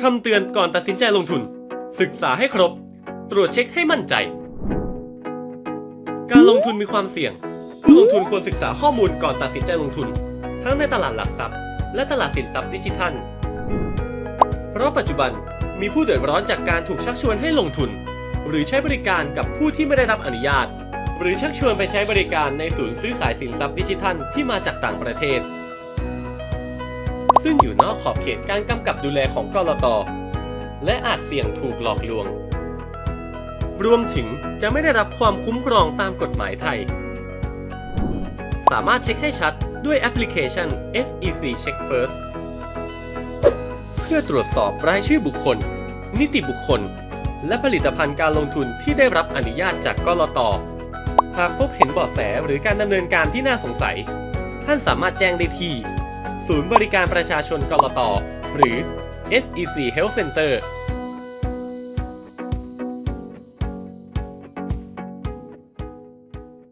คำเตือนก่อนตัดสินใจลงทุน ศึกษาให้ครบ ตรวจเช็คให้มั่นใจ การลงทุนมีความเสี่ยง ผู้ลงทุนควรศึกษาข้อมูลก่อนตัดสินใจลงทุน ทั้งในตลาดหลักทรัพย์ และตลาดสินทรัพย์ดิจิทัล เพราะปัจจุบันมีผู้เดือดร้อนจากการถูกชักชวนให้ลงทุน หรือใช้บริการกับผู้ที่ไม่ได้รับอนุญาต หรือชักชวนไปใช้บริการในศูนย์ซื้อขายสินทรัพย์ดิจิทัลที่มาจากต่างประเทศ ซึ่งอยู่นอกขอบเขตการกำกับดูแลของกลตและอาจเสี่ยงถูกหลอกลวง รวมถึงจะไม่ได้รับความคุ้มครองตามกฎหมายไทย สามารถเช็คให้ชัดด้วยแอปพลิเคชัน SEC Check First เพื่อตรวจสอบรายชื่อบุคคล นิติบุคคล และผลิตภัณฑ์การลงทุนที่ได้รับอนุญาตจากกลตหากพบเห็นเบาะแสหรือการดำเนินการที่น่าสงสัย ท่านสามารถแจ้งได้ที่ ศูนย์บริการประชาชนกรตหรือ SEC Health Center